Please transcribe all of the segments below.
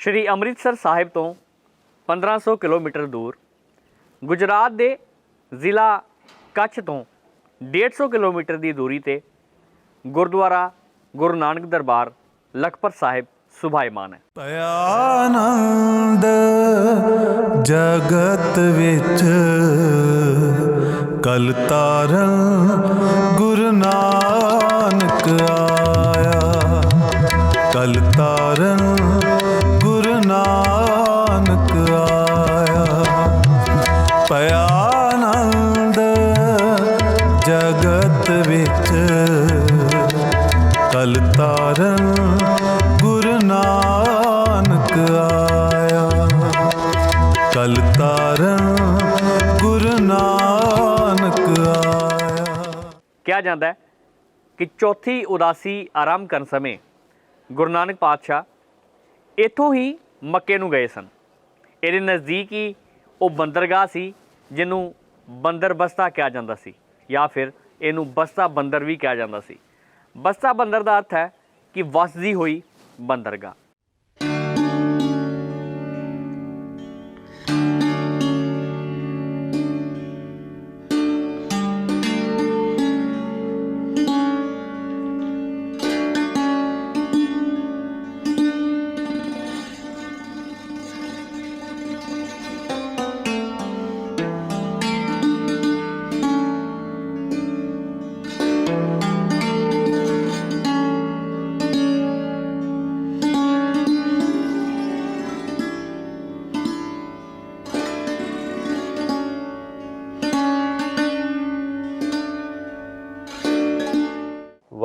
ਸ਼੍ਰੀ ਅੰਮ੍ਰਿਤਸਰ ਸਾਹਿਬ ਤੋਂ 1500 ਕਿਲੋਮੀਟਰ ਦੂਰ, ਗੁਜਰਾਤ ਦੇ ਜ਼ਿਲ੍ਹਾ ਕੱਛ ਤੋਂ 150 ਕਿਲੋਮੀਟਰ ਦੀ ਦੂਰੀ ਤੇ ਗੁਰਦੁਆਰਾ ਗੁਰੂ ਨਾਨਕ ਦਰਬਾਰ, ਲਖਪਤ ਸਾਹਿਬ ਸੁਭਾਈਮਾਨ ਹੈ। ਭਿਆਨੰਦ ਜਗਤ ਵਿੱਚ ਕਲ ਤਾਰਨ ਗੁਰੂ ਨਾਨਕ ਆਇਆ। ਕਲ ਤਾਰਨ ਕਿਹਾ ਜਾਂਦਾ ਹੈ ਕਿ ਚੌਥੀ ਉਦਾਸੀ ਆਰਾਮ ਕਰਨ ਸਮੇਂ ਗੁਰੂ ਨਾਨਕ ਪਾਤਸ਼ਾਹ ਇੱਥੋਂ ਹੀ ਮੱਕੇ ਨੂੰ ਗਏ ਸਨ। ਇਹਦੇ ਨਜ਼ਦੀਕ ਹੀ ਉਹ ਬੰਦਰਗਾਹ ਸੀ, ਜਿਹਨੂੰ ਬੰਦਰ ਬਸਤਾ ਕਿਹਾ ਜਾਂਦਾ ਸੀ ਜਾਂ ਫਿਰ ਇਹਨੂੰ ਬਸਤਾ ਬੰਦਰ ਵੀ ਕਿਹਾ ਜਾਂਦਾ ਸੀ। ਬਸਤਾ ਬੰਦਰ ਦਾ ਅਰਥ ਹੈ ਕਿ ਵਸਦੀ ਹੋਈ ਬੰਦਰਗਾਹ।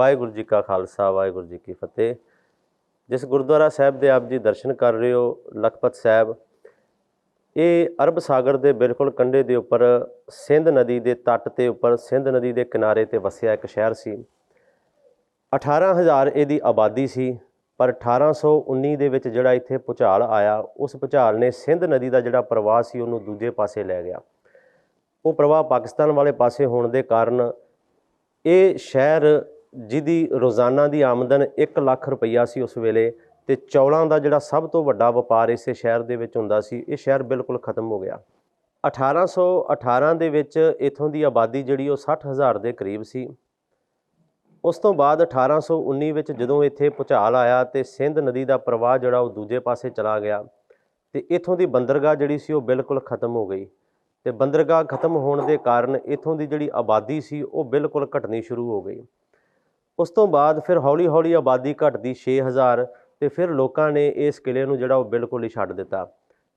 ਵਾਹਿਗੁਰੂ ਜੀ ਕਾ ਖਾਲਸਾ, ਵਾਹਿਗੁਰੂ ਜੀ ਕੀ ਫਤਿਹ। ਜਿਸ ਗੁਰਦੁਆਰਾ ਸਾਹਿਬ ਦੇ ਆਪ ਜੀ ਦਰਸ਼ਨ ਕਰ ਰਹੇ ਹੋ, ਲਖਪਤ ਸਾਹਿਬ, ਇਹ ਅਰਬ ਸਾਗਰ ਦੇ ਬਿਲਕੁਲ ਕੰਢੇ ਦੇ ਉੱਪਰ, ਸਿੰਧ ਨਦੀ ਦੇ ਤੱਟ ਤੇ ਉੱਪਰ, ਸਿੰਧ ਨਦੀ ਦੇ ਕਿਨਾਰੇ ਤੇ ਵਸਿਆ ਇੱਕ ਸ਼ਹਿਰ ਸੀ। 18000 ਇਹਦੀ ਆਬਾਦੀ ਸੀ, ਪਰ 1819 ਦੇ ਵਿੱਚ ਜਿਹੜਾ ਇੱਥੇ ਭੁਚਾਲ ਆਇਆ, ਉਸ ਭੁਚਾਲ ਨੇ ਸਿੰਧ ਨਦੀ ਦਾ ਜਿਹੜਾ ਪ੍ਰਵਾਹ ਸੀ, ਉਹਨੂੰ ਦੂਜੇ ਪਾਸੇ ਲੈ ਗਿਆ। ਉਹ ਪ੍ਰਵਾਹ ਪਾਕਿਸਤਾਨ ਵਾਲੇ ਪਾਸੇ ਹੋਣ ਦੇ ਕਾਰਨ, ਇਹ ਸ਼ਹਿਰ ਜਿਹਦੀ ਰੋਜ਼ਾਨਾ ਦੀ ਆਮਦਨ 1 ਲੱਖ ਰੁਪਈਆ ਸੀ ਉਸ ਵੇਲੇ ਤੇ ਚੌਲਾਂ ਦਾ ਜਿਹੜਾ ਸਭ ਤੋਂ ਵੱਡਾ ਵਪਾਰ ਇਸੇ ਸ਼ਹਿਰ ਦੇ ਵਿੱਚ ਹੁੰਦਾ ਸੀ, ਇਹ ਸ਼ਹਿਰ ਬਿਲਕੁਲ ਖਤਮ ਹੋ ਗਿਆ। 1818 ਦੇ ਵਿੱਚ ਇਥੋਂ ਦੀ ਆਬਾਦੀ ਜਿਹੜੀ ਉਹ 60000 ਦੇ ਕਰੀਬ ਸੀ। ਉਸ ਤੋਂ ਬਾਅਦ 1819 ਵਿੱਚ ਜਦੋਂ ਇੱਥੇ ਭੁਚਾਲ ਆਇਆ ਤੇ ਸਿੰਧ ਨਦੀ ਦਾ ਪ੍ਰਵਾਹ ਜਿਹੜਾ ਉਹ ਦੂਜੇ ਪਾਸੇ ਚਲਾ ਗਿਆ ਤੇ ਇਥੋਂ ਦੀ ਬੰਦਰਗਾਹ ਜਿਹੜੀ ਸੀ ਉਹ ਬਿਲਕੁਲ ਖਤਮ ਹੋ ਗਈ ਤੇ ਬੰਦਰਗਾਹ ਖਤਮ ਹੋਣ ਦੇ ਕਾਰਨ ਇਥੋਂ ਦੀ ਜਿਹੜੀ ਆਬਾਦੀ ਸੀ ਉਹ ਬਿਲਕੁਲ ਘਟਣੀ ਸ਼ੁਰੂ ਹੋ ਗਈ। ਉਸ ਤੋਂ ਬਾਅਦ ਫਿਰ ਹੌਲੀ-ਹੌਲੀ ਆਬਾਦੀ ਘਟਦੀ 6000 ਤੇ ਫਿਰ ਲੋਕਾਂ ਨੇ ਇਸ ਕਿਲੇ ਨੂੰ ਜਿਹੜਾ ਉਹ ਬਿਲਕੁਲ ਹੀ ਛੱਡ ਦਿੱਤਾ।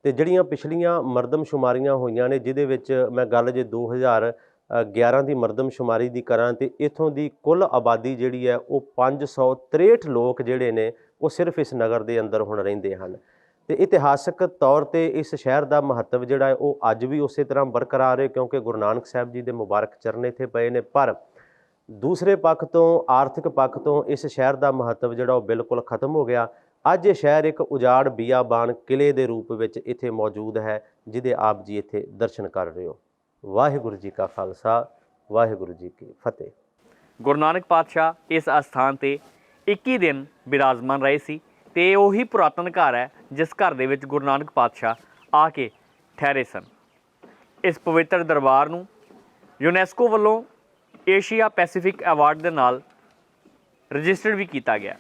ਤੇ ਜਿਹੜੀਆਂ ਪਿਛਲੀਆਂ ਮਰਦਮਸ਼ੁਮਾਰੀਆਂ ਹੋਈਆਂ ਨੇ, ਜਿਹਦੇ ਵਿੱਚ ਮੈਂ ਗੱਲ ਜੇ 2011 ਦੀ ਮਰਦਮਸ਼ੁਮਾਰੀ ਦੀ ਕਰਾਂ ਤੇ ਇਥੋਂ ਦੀ ਕੁੱਲ ਆਬਾਦੀ ਜਿਹੜੀ ਹੈ ਉਹ 563 ਲੋਕ ਜਿਹੜੇ ਨੇ, ਉਹ ਸਿਰਫ ਇਸ ਨਗਰ ਦੇ ਅੰਦਰ ਹੁਣ ਰਹਿੰਦੇ ਹਨ। ਤੇ ਇਤਿਹਾਸਕ ਤੌਰ ਤੇ ਇਸ ਸ਼ਹਿਰ ਦਾ ਮਹੱਤਵ ਜਿਹੜਾ ਹੈ ਉਹ ਅੱਜ ਵੀ ਉਸੇ ਤਰ੍ਹਾਂ ਬਰਕਰਾਰ ਹੈ ਕਿਉਂਕਿ ਗੁਰੂ ਨਾਨਕ ਸਾਹਿਬ ਜੀ ਦੇ ਮੁਬਾਰਕ ਚਰਨ ਇੱਥੇ ਪਏ ਨੇ। ਪਰ ਦੂਸਰੇ ਪੱਖ ਤੋਂ, ਆਰਥਿਕ ਪੱਖ ਤੋਂ ਇਸ ਸ਼ਹਿਰ ਦਾ ਮਹੱਤਵ ਜਿਹੜਾ ਉਹ ਬਿਲਕੁਲ ਖਤਮ ਹੋ ਗਿਆ। ਅੱਜ ਇਹ ਸ਼ਹਿਰ ਇੱਕ ਉਜਾੜ ਬੀਆਬਾਨ ਕਿਲੇ ਦੇ ਰੂਪ ਵਿੱਚ ਇੱਥੇ ਮੌਜੂਦ ਹੈ, ਜਿਹਦੇ ਆਪ ਜੀ ਇੱਥੇ ਦਰਸ਼ਨ ਕਰ ਰਹੇ ਹੋ। ਵਾਹਿਗੁਰੂ ਜੀ ਕਾ ਖਾਲਸਾ, ਵਾਹਿਗੁਰੂ ਜੀ ਕੀ ਫਤਿਹ। ਗੁਰੂ ਨਾਨਕ ਪਾਤਸ਼ਾਹ ਇਸ ਅਸਥਾਨ ਤੇ 21 ਦਿਨ ਬਿਰਾਜਮਾਨ ਰਹੇ ਸੀ ਤੇ ਉਹੀ ਪੁਰਾਤਨ ਘਰ ਹੈ, ਜਿਸ ਘਰ ਦੇ ਵਿੱਚ ਗੁਰੂ ਨਾਨਕ ਪਾਤਸ਼ਾਹ ਆ ਕੇ ਠਹਿਰੇ ਸਨ। ਇਸ ਪਵਿੱਤਰ ਦਰਬਾਰ ਨੂੰ ਯੂਨੈਸਕੋ ਵੱਲੋਂ ਏਸ਼ੀਆ ਪੈਸੀਫਿਕ ਅਵਾਰਡ ਦੇ ਨਾਲ ਰਜਿਸਟਰਡ ਵੀ ਕੀਤਾ ਗਿਆ।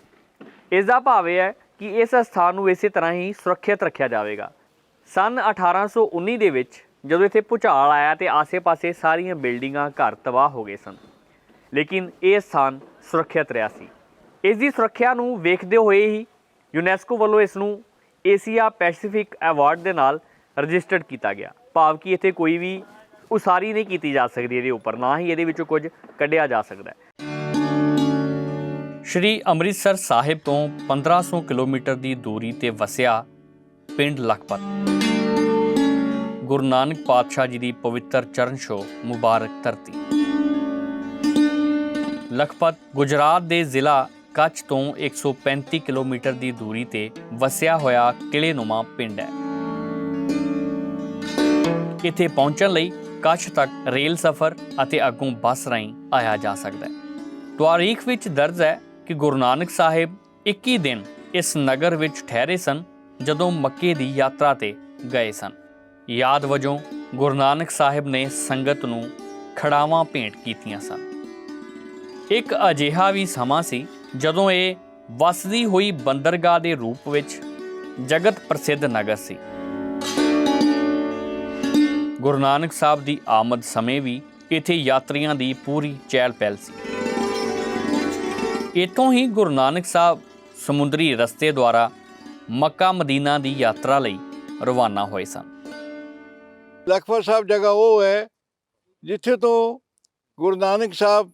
ਇਸ ਦਾ ਭਾਵ ਇਹ ਹੈ ਕਿ ਇਸ ਸਥਾਨ ਨੂੰ ਇਸੇ ਤਰ੍ਹਾਂ ਹੀ ਸੁਰੱਖਿਅਤ ਰੱਖਿਆ ਜਾਵੇਗਾ। ਸਨ 1819 ਦੇ ਵਿੱਚ ਜਦੋਂ ਇੱਥੇ ਭੂਚਾਲ ਆਇਆ ਤੇ ਆਸੇ-ਪਾਸੇ ਸਾਰੀਆਂ ਬਿਲਡਿੰਗਾਂ ਘਰ ਤਬਾਹ ਹੋ ਗਏ ਸਨ। ਲੇਕਿਨ ਇਹ ਸਥਾਨ ਸੁਰੱਖਿਅਤ ਰਿਹਾ ਸੀ। ਇਸ ਦੀ ਸੁਰੱਖਿਆ ਨੂੰ ਵੇਖਦੇ ਹੋਏ ਹੀ ਯੂਨੈਸਕੋ ਵੱਲੋਂ ਇਸ ਨੂੰ ਏਸ਼ੀਆ ਪੈਸੀਫਿਕ ਅਵਾਰਡ ਦੇ ਨਾਲ ਰਜਿਸਟਰਡ ਕੀਤਾ ਗਿਆ। ਭਾਵ ਕਿ ਇੱਥੇ ਕੋਈ ਵੀ ਉਸਾਰੀ ਨਹੀਂ ਕੀਤੀ ਜਾ ਸਕਦੀ ਇਹਦੇ ਉੱਪਰ, ਨਾ ਹੀ ਇਹਦੇ ਵਿੱਚੋਂ ਕੁਝ ਕੱਢਿਆ ਜਾ ਸਕਦਾ ਹੈ। ਸ਼੍ਰੀ ਅੰਮ੍ਰਿਤਸਰ ਸਾਹਿਬ ਤੋਂ 1500 ਕਿਲੋਮੀਟਰ ਦੀ ਦੂਰੀ ਤੇ ਵਸਿਆ ਪਿੰਡ ਲਖਪਤ। ਗੁਰੂ ਨਾਨਕ ਪਾਤਸ਼ਾਹ ਜੀ ਦੀ ਪਵਿੱਤਰ ਚਰਨ ਛੋਹ ਮੁਬਾਰਕ ਧਰਤੀ। ਲਖਪਤ ਗੁਜਰਾਤ ਦੇ ਜ਼ਿਲ੍ਹਾ ਕੱਛ ਤੋਂ 135 ਕਿਲੋਮੀਟਰ ਦੀ ਦੂਰੀ ਤੇ ਵਸਿਆ ਹੋਇਆ ਕਿਲ੍ਹੇਨੁਮਾ ਪਿੰਡ ਹੈ। ਇੱਥੇ ਪਹੁੰਚਣ ਲਈ ਕੱਛ ਤੱਕ ਰੇਲ ਸਫ਼ਰ ਅਤੇ ਅੱਗੋਂ ਬੱਸ ਰਾਹੀਂ ਆਇਆ ਜਾ ਸਕਦਾ ਹੈ। ਤਾਰੀਖ ਵਿੱਚ ਦਰਜ ਹੈ ਕਿ ਗੁਰੂ ਨਾਨਕ ਸਾਹਿਬ 21 ਦਿਨ ਇਸ ਨਗਰ ਵਿੱਚ ਠਹਿਰੇ ਸਨ, ਜਦੋਂ ਮੱਕੇ ਦੀ ਯਾਤਰਾ ਤੇ ਗਏ ਸਨ। ਯਾਦ ਵਜੋਂ ਗੁਰੂ ਨਾਨਕ ਸਾਹਿਬ ਨੇ ਸੰਗਤ ਨੂੰ ਖੜਾਵਾਂ ਭੇਂਟ ਕੀਤੀਆਂ ਸਨ। ਇੱਕ ਅਜਿਹਾ ਵੀ ਸਮਾਂ ਸੀ, ਜਦੋਂ ਇਹ ਵਸਦੀ ਹੋਈ ਬੰਦਰਗਾਹ ਦੇ ਰੂਪ ਵਿੱਚ ਜਗਤ ਪ੍ਰਸਿੱਧ ਨਗਰ ਸੀ। ਗੁਰੂ ਨਾਨਕ ਸਾਹਿਬ ਦੀ ਆਮਦ ਸਮੇਂ ਵੀ ਇੱਥੇ ਯਾਤਰੀਆਂ ਦੀ ਪੂਰੀ ਚਹਿਲ ਪਹਿਲ ਸੀ। ਇੱਥੋਂ ਹੀ ਗੁਰੂ ਨਾਨਕ ਸਾਹਿਬ ਸਮੁੰਦਰੀ ਰਸਤੇ ਦੁਆਰਾ ਮੱਕਾ ਮਦੀਨਾ ਦੀ ਯਾਤਰਾ ਲਈ ਰਵਾਨਾ ਹੋਏ ਸਨ। ਲਖਪਤ ਸਾਹਿਬ ਜਗ੍ਹਾ ਉਹ ਹੈ ਜਿੱਥੇ ਤੋਂ ਗੁਰੂ ਨਾਨਕ ਸਾਹਿਬ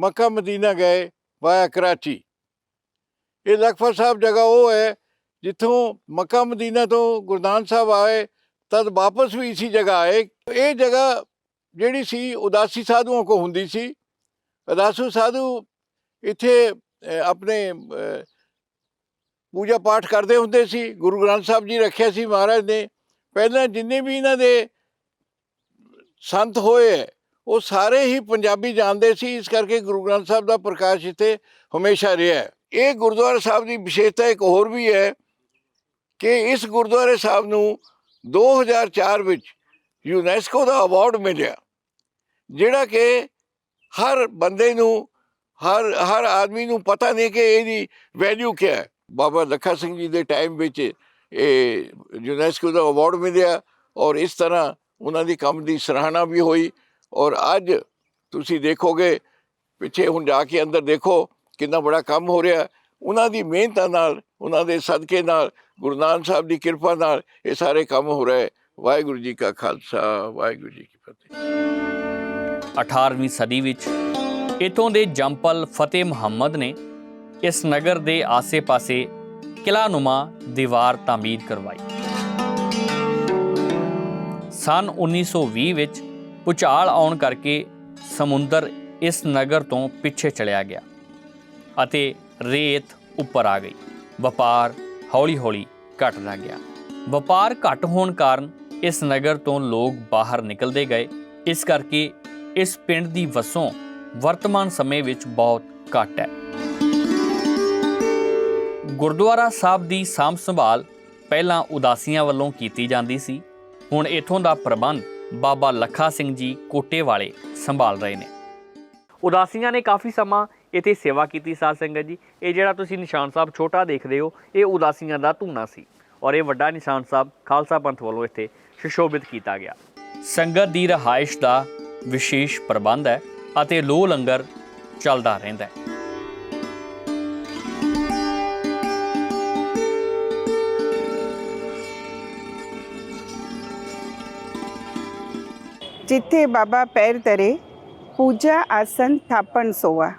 ਮੱਕਾ ਮਦੀਨਾ ਗਏ ਵਾਇਆ ਕਰਾਚੀ। ਇਹ ਲਖਪਤ ਸਾਹਿਬ ਜਗ੍ਹਾ ਉਹ ਹੈ ਜਿੱਥੋਂ ਮੱਕਾ ਮਦੀਨਾ ਤੋਂ ਗੁਰੂ ਨਾਨਕ ਸਾਹਿਬ ਆਏ ਤਦ ਵਾਪਸ ਵੀ ਇਸੀ ਜਗ੍ਹਾ ਆਏ। ਇਹ ਜਗ੍ਹਾ ਜਿਹੜੀ ਸੀ ਉਦਾਸੀ ਸਾਧੂਆਂ ਕੋ ਹੁੰਦੀ ਸੀ। ਉਦਾਸੂ ਸਾਧੂ ਇੱਥੇ ਆਪਣੇ ਪੂਜਾ ਪਾਠ ਕਰਦੇ ਹੁੰਦੇ ਸੀ। ਗੁਰੂ ਗ੍ਰੰਥ ਸਾਹਿਬ ਜੀ ਰੱਖਿਆ ਸੀ ਮਹਾਰਾਜ ਨੇ। ਪਹਿਲਾਂ ਜਿੰਨੇ ਵੀ ਇਹਨਾਂ ਦੇ ਸੰਤ ਹੋਏ ਹੈ, ਉਹ ਸਾਰੇ ਹੀ ਪੰਜਾਬੀ ਜਾਣਦੇ ਸੀ। ਇਸ ਕਰਕੇ ਗੁਰੂ ਗ੍ਰੰਥ ਸਾਹਿਬ ਦਾ ਪ੍ਰਕਾਸ਼ ਇੱਥੇ ਹਮੇਸ਼ਾ ਰਿਹਾ ਇਹ ਗੁਰਦੁਆਰਾ ਸਾਹਿਬ ਦੀ ਵਿਸ਼ੇਸ਼ਤਾ ਇੱਕ ਹੋਰ ਵੀ ਹੈ ਕਿ ਇਸ ਗੁਰਦੁਆਰੇ ਸਾਹਿਬ ਨੂੰ 2004 ਵਿੱਚ ਯੂਨੈਸਕੋ ਦਾ ਅਵਾਰਡ ਮਿਲਿਆ, ਜਿਹੜਾ ਕਿ ਹਰ ਬੰਦੇ ਨੂੰ, ਹਰ ਹਰ ਆਦਮੀ ਨੂੰ ਪਤਾ ਨਹੀਂ ਕਿ ਇਹਦੀ ਵੈਲਿਊ ਕੀ ਹੈ। ਬਾਬਾ ਲੱਖਾ ਸਿੰਘ ਜੀ ਦੇ ਟਾਈਮ ਵਿੱਚ ਇਹ ਯੂਨੈਸਕੋ ਦਾ ਅਵਾਰਡ ਮਿਲਿਆ ਔਰ ਇਸ ਤਰ੍ਹਾਂ ਉਹਨਾਂ ਦੀ ਕੰਮ ਦੀ ਸਰਾਹਨਾ ਵੀ ਹੋਈ ਔਰ ਅੱਜ ਤੁਸੀਂ ਦੇਖੋਗੇ, ਪਿੱਛੇ ਹੁਣ ਜਾ ਕੇ ਅੰਦਰ ਦੇਖੋ ਕਿੰਨਾ ਬੜਾ ਕੰਮ ਹੋ ਰਿਹਾ। ਉਹਨਾਂ ਦੀ ਮਿਹਨਤਾਂ ਨਾਲ, ਉਹਨਾਂ ਦੇ ਸਦਕੇ ਨਾਲ ਗੁਰੂ ਨਾਨਕ ਸਾਹਿਬ ਦੀ ਕਿਰਪਾ ਨਾਲ ਇਹ ਸਾਰੇ ਕੰਮ ਹੋ ਰਹੇ। ਵਾਹਿਗੁਰੂ ਜੀ ਕਾ ਖਾਲਸਾ, ਵਾਹਿਗੁਰੂ ਜੀ ਕੀ ਫਤਿਹ। 18ਵੀਂ ਸਦੀ ਵਿੱਚ ਇਥੋਂ ਦੇ ਜੰਪਲ ਫਤਿਹ ਮੁਹੰਮਦ ਨੇ ਇਸ ਨਗਰ ਦੇ ਆਸੇ-ਪਾਸੇ ਕਿਲਾ-ਨੁਮਾ ਦੀਵਾਰ ਤਾਮੀਰ ਕਰਵਾਈ। ਸਨ 1920 ਵਿੱਚ ਭੁਚਾਲ ਆਉਣ ਕਰਕੇ ਸਮੁੰਦਰ ਇਸ ਨਗਰ ਤੋਂ ਪਿੱਛੇ ਚਲਿਆ ਗਿਆ ਅਤੇ ਰੇਤ ਉੱਪਰ ਆ ਗਈ। ਵਪਾਰ ਹੌਲੀ-ਹੌਲੀ ਘਟਦਾ ਗਿਆ। ਵਪਾਰ ਘਟ ਹੋਣ ਕਾਰਨ ਇਸ ਨਗਰ ਤੋਂ ਲੋਕ ਬਾਹਰ ਨਿਕਲਦੇ ਗਏ। ਇਸ ਕਰਕੇ ਇਸ ਪਿੰਡ ਦੀ ਵਸੋਂ ਵਰਤਮਾਨ ਸਮੇਂ ਵਿੱਚ ਬਹੁਤ ਘੱਟ ਹੈ। ਗੁਰਦੁਆਰਾ ਸਾਹਿਬ ਦੀ ਸਾਂਭ ਸੰਭਾਲ ਪਹਿਲਾਂ ਉਦਾਸੀਆਂ ਵੱਲੋਂ ਕੀਤੀ ਜਾਂਦੀ ਸੀ। ਹੁਣ ਇਥੋਂ ਦਾ ਪ੍ਰਬੰਧ ਬਾਬਾ ਲੱਖਾ ਸਿੰਘ ਜੀ ਕੋਟੇ ਵਾਲੇ ਸੰਭਾਲ ਰਹੇ ਨੇ। ਉਦਾਸੀਆਂ ਨੇ ਕਾਫੀ ਸਮਾਂ ਇੱਥੇ ਸੇਵਾ ਕੀਤੀ ਸਾਧ ਸੰਗਤ ਜੀ। ਇਹ ਜਿਹੜਾ ਤੁਸੀਂ ਨਿਸ਼ਾਨ ਸਾਹਿਬ ਛੋਟਾ ਦੇਖਦੇ ਹੋ, ਇਹ ਉਦਾਸੀਆਂ ਦਾ ਧੂਣਾ ਸੀ। ਔਰ ਇਹ ਵੱਡਾ ਨਿਸ਼ਾਨ ਸਾਹਿਬ ਖਾਲਸਾ ਪੰਥ ਵੱਲੋਂ ਇੱਥੇ ਸੁਸ਼ੋਭਿਤ ਕੀਤਾ ਗਿਆ। ਸੰਗਤ ਦੀ ਰਹਾਇਸ਼ ਦਾ ਵਿਸ਼ੇਸ਼ ਪ੍ਰਬੰਧ ਹੈ ਅਤੇ ਲੋ ਲੰਗਰ ਚੱਲਦਾ ਰਹਿੰਦਾ ਹੈ। ਜਿੱਥੇ ਬਾਬਾ ਪੈਰ ਤਰੇ ਪੂਜਾ ਆਸਨ ਥਾਪਣ ਸੋਆ।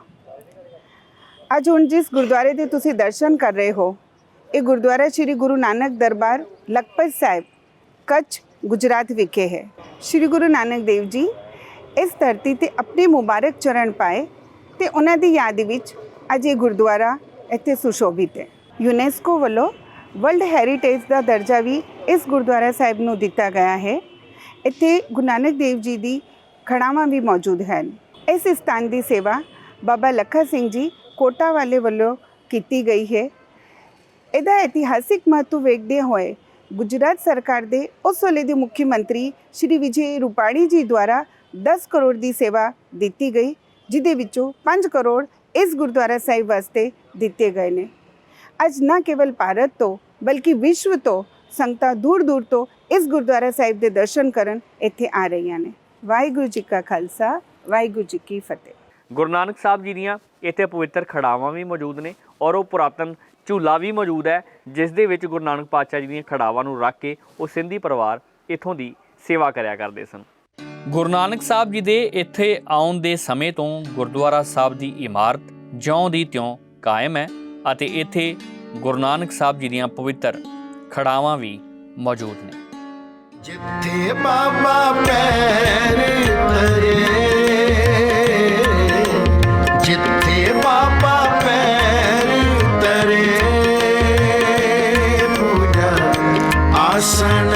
ਅੱਜ ਹੁਣ ਜਿਸ ਗੁਰਦੁਆਰੇ ਦੇ ਤੁਸੀਂ ਦਰਸ਼ਨ ਕਰ ਰਹੇ ਹੋ, ਇਹ ਗੁਰਦੁਆਰਾ ਸ੍ਰੀ ਗੁਰੂ ਨਾਨਕ ਦਰਬਾਰ ਲਖਪਤ ਸਾਹਿਬ ਕੱਚ ਗੁਜਰਾਤ ਵਿਖੇ ਹੈ। ਸ੍ਰੀ ਗੁਰੂ ਨਾਨਕ ਦੇਵ ਜੀ ਇਸ ਧਰਤੀ ਤੇ ਆਪਣੇ ਮੁਬਾਰਕ ਚਰਨ ਪਾਏ ਤੇ ਉਹਨਾਂ ਦੀ ਯਾਦ ਵਿੱਚ ਅੱਜ ਇਹ ਗੁਰਦੁਆਰਾ ਇੱਥੇ ਸੁਸ਼ੋਭਿਤ ਹੈ। ਯੂਨੈਸਕੋ ਵੱਲੋਂ ਵਰਲਡ ਹੈਰੀਟੇਜ ਦਾ ਦਰਜਾ ਵੀ ਇਸ ਗੁਰਦੁਆਰਾ ਸਾਹਿਬ ਨੂੰ ਦਿੱਤਾ ਗਿਆ ਹੈ। ਇੱਥੇ ਗੁਰੂ ਨਾਨਕ ਦੇਵ ਜੀ ਦੀ ਖੜਾਵਾਂ ਵੀ ਮੌਜੂਦ ਹਨ। ਇਸ ਸਥਾਨ ਦੀ ਸੇਵਾ ਬਾਬਾ ਲੱਖਾ ਸਿੰਘ ਜੀ ਕੋਟਾ ਵਾਲੇ ਵੱਲੋਂ ਕੀਤੀ ਗਈ ਹੈ। ਇਹਦਾ ਇਤਿਹਾਸਿਕ ਮਹੱਤਵ ਵੇਖਦੇ ਹੋਏ ਗੁਜਰਾਤ ਸਰਕਾਰ ਦੇ ਉਸ ਵੇਲੇ ਦੇ ਮੁੱਖ ਮੰਤਰੀ ਸ਼੍ਰੀ ਵਿਜੇ ਰੂਪਾਣੀ ਜੀ ਦੁਆਰਾ 10 ਕਰੋੜ ਦੀ ਸੇਵਾ ਦਿੱਤੀ ਗਈ, ਜਿਹਦੇ ਵਿੱਚੋਂ 5 ਕਰੋੜ ਇਸ ਗੁਰਦੁਆਰਾ ਸਾਹਿਬ ਵਾਸਤੇ ਦਿੱਤੇ ਗਏ ਨੇ। ਅੱਜ ਨਾ ਕੇਵਲ ਭਾਰਤ ਤੋਂ, ਬਲਕਿ ਵਿਸ਼ਵ ਤੋਂ ਸੰਗਤਾਂ ਦੂਰ ਦੂਰ ਤੋਂ ਇਸ ਗੁਰਦੁਆਰਾ ਸਾਹਿਬ ਦੇ ਦਰਸ਼ਨ ਕਰਨ ਇੱਥੇ ਆ ਰਹੀਆਂ ਨੇ। ਵਾਹਿਗੁਰੂ ਜੀ ਕਾ ਖਾਲਸਾ, ਵਾਹਿਗੁਰੂ ਜੀ ਕੀ ਫਤਿਹ। ਗੁਰੂ ਨਾਨਕ ਸਾਹਿਬ ਜੀ ਦੀਆਂ ਇੱਥੇ ਪਵਿੱਤਰ ਖੜਾਵਾਂ ਵੀ ਮੌਜੂਦ ਨੇ ਔਰ ਉਹ ਪੁਰਾਤਨ ਝੂਲਾ ਵੀ ਮੌਜੂਦ ਹੈ ਜਿਸ ਦੇ ਵਿੱਚ ਗੁਰੂ ਨਾਨਕ ਪਾਤਸ਼ਾਹ ਜੀ ਦੀਆਂ ਖੜਾਵਾਂ ਨੂੰ ਰੱਖ ਕੇ ਉਹ ਸਿੰਧੀ ਪਰਿਵਾਰ ਇੱਥੋਂ ਦੀ ਸੇਵਾ ਕਰਿਆ ਕਰਦੇ ਸਨ। ਗੁਰੂ ਨਾਨਕ ਸਾਹਿਬ ਜੀ ਦੇ ਇੱਥੇ ਆਉਣ ਦੇ ਸਮੇਂ ਤੋਂ ਗੁਰਦੁਆਰਾ ਸਾਹਿਬ ਦੀ ਇਮਾਰਤ ਜਿਉਂ ਦੀ ਤਿਉਂ ਕਾਇਮ ਹੈ ਅਤੇ ਇੱਥੇ ਗੁਰੂ ਨਾਨਕ ਸਾਹਿਬ ਜੀ ਦੀਆਂ ਪਵਿੱਤਰ ਖੜਾਵਾਂ ਵੀ ਮੌਜੂਦ ਨੇ। ਜਿੱਥੇ ਬਾਬਾ ਪੈਰ ਧਰੇ sun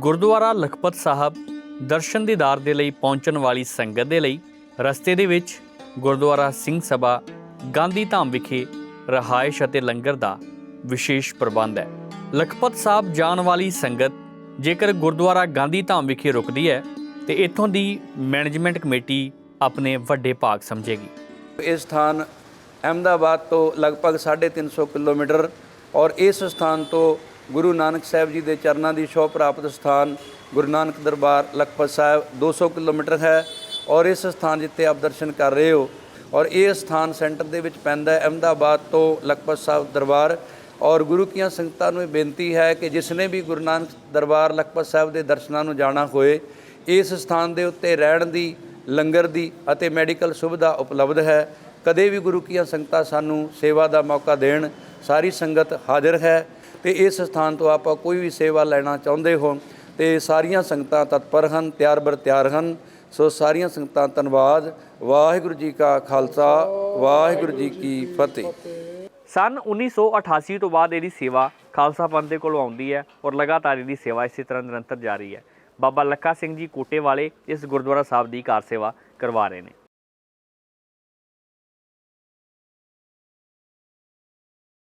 ਗੁਰਦੁਆਰਾ ਲਖਪਤ ਸਾਹਿਬ ਦਰਸ਼ਨ ਦੀਦਾਰ ਦੇ ਲਈ ਪਹੁੰਚਣ ਵਾਲੀ ਸੰਗਤ ਦੇ ਲਈ ਰਸਤੇ ਦੇ ਵਿੱਚ ਗੁਰਦੁਆਰਾ ਸਿੰਘ ਸਭਾ ਗਾਂਧੀ ਧਾਮ ਵਿਖੇ ਰਹਾਇਸ਼ ਅਤੇ ਲੰਗਰ ਦਾ ਵਿਸ਼ੇਸ਼ ਪ੍ਰਬੰਧ ਹੈ। ਲਖਪਤ ਸਾਹਿਬ ਜਾਣ ਵਾਲੀ ਸੰਗਤ ਜੇਕਰ ਗੁਰਦੁਆਰਾ ਗਾਂਧੀ ਧਾਮ ਵਿਖੇ ਰੁਕਦੀ ਹੈ, ਤੇ ਇੱਥੋਂ ਦੀ ਮੈਨੇਜਮੈਂਟ ਕਮੇਟੀ ਆਪਣੇ ਵੱਡੇ ਭਾਗ ਸਮਝੇਗੀ। ਇਹ ਸਥਾਨ ਅਹਿਮਦਾਬਾਦ ਤੋਂ ਲਗਭਗ 350 ਕਿਲੋਮੀਟਰ ਔਰ ਇਸ ਸਥਾਨ ਤੋਂ ਗੁਰੂ ਨਾਨਕ ਸਾਹਿਬ ਜੀ ਦੇ ਚਰਨਾਂ ਦੀ ਸ਼ੋਅ ਪ੍ਰਾਪਤ ਸਥਾਨ ਗੁਰੂ ਨਾਨਕ ਦਰਬਾਰ ਲਖਪਤ ਸਾਹਿਬ 200 ਕਿਲੋਮੀਟਰ ਹੈ ਔਰ ਇਸ ਸਥਾਨ ਜਿੱਥੇ ਆਪ ਦਰਸ਼ਨ ਕਰ ਰਹੇ ਹੋ ਔਰ ਇਹ ਸਥਾਨ ਸੈਂਟਰ ਦੇ ਵਿੱਚ ਪੈਂਦਾ ਹੈ ਅਹਿਮਦਾਬਾਦ ਤੋਂ ਲਖਪਤ ਸਾਹਿਬ ਦਰਬਾਰ ਔਰ ਗੁਰੂ ਕੀਆਂ ਸੰਗਤਾਂ ਨੂੰ ਇਹ ਬੇਨਤੀ ਹੈ ਕਿ ਜਿਸ ਨੇ ਵੀ ਗੁਰੂ ਨਾਨਕ ਦਰਬਾਰ ਲਖਪਤ ਸਾਹਿਬ ਦੇ ਦਰਸ਼ਨਾਂ ਨੂੰ ਜਾਣਾ ਹੋਏ, ਇਸ ਸਥਾਨ ਦੇ ਉੱਤੇ ਰਹਿਣ ਦੀ, ਲੰਗਰ ਦੀ ਅਤੇ ਮੈਡੀਕਲ ਸੁਵਿਧਾ ਉਪਲਬਧ ਹੈ। ਕਦੇ ਵੀ ਗੁਰੂ ਕੀਆਂ ਸੰਗਤਾਂ ਸਾਨੂੰ ਸੇਵਾ ਦਾ ਮੌਕਾ ਦੇਣ, ਸਾਰੀ ਸੰਗਤ ਹਾਜ਼ਰ ਹੈ। ਤੇ ਇਸ ਸਥਾਨ ਤੋਂ ਆਪਾਂ ਕੋਈ ਵੀ ਸੇਵਾ ਲੈਣਾ ਚਾਹੁੰਦੇ ਹੋ, ਤੇ ਸਾਰੀਆਂ ਸੰਗਤਾਂ ਤਤਪਰ ਹਨ, ਤਿਆਰ ਬਰ ਤਿਆਰ ਹਨ। ਸੋ ਸਾਰੀਆਂ ਸੰਗਤਾਂ ਧੰਨਵਾਦ। ਵਾਹਿਗੁਰੂ ਜੀ ਕਾ ਖਾਲਸਾ, ਵਾਹਿਗੁਰੂ ਜੀ ਕੀ ਫਤਿਹ। ਸਨ 1988 ਤੋਂ ਬਾਅਦ ਇਹਦੀ ਸੇਵਾ ਖਾਲਸਾ ਪੰਥ ਦੇ ਕੋਲੋਂ ਆਉਂਦੀ ਹੈ ਔਰ ਲਗਾਤਾਰ ਇਹਦੀ ਸੇਵਾ ਇਸੇ ਤਰ੍ਹਾਂ ਨਿਰੰਤਰ ਜਾਰੀ ਹੈ। ਬਾਬਾ ਲੱਖਾ ਸਿੰਘ ਜੀ ਕੋਟੇ ਵਾਲੇ ਇਸ ਗੁਰਦੁਆਰਾ ਸਾਹਿਬ ਦੀ ਕਾਰ ਸੇਵਾ ਕਰਵਾ ਰਹੇ ਨੇ।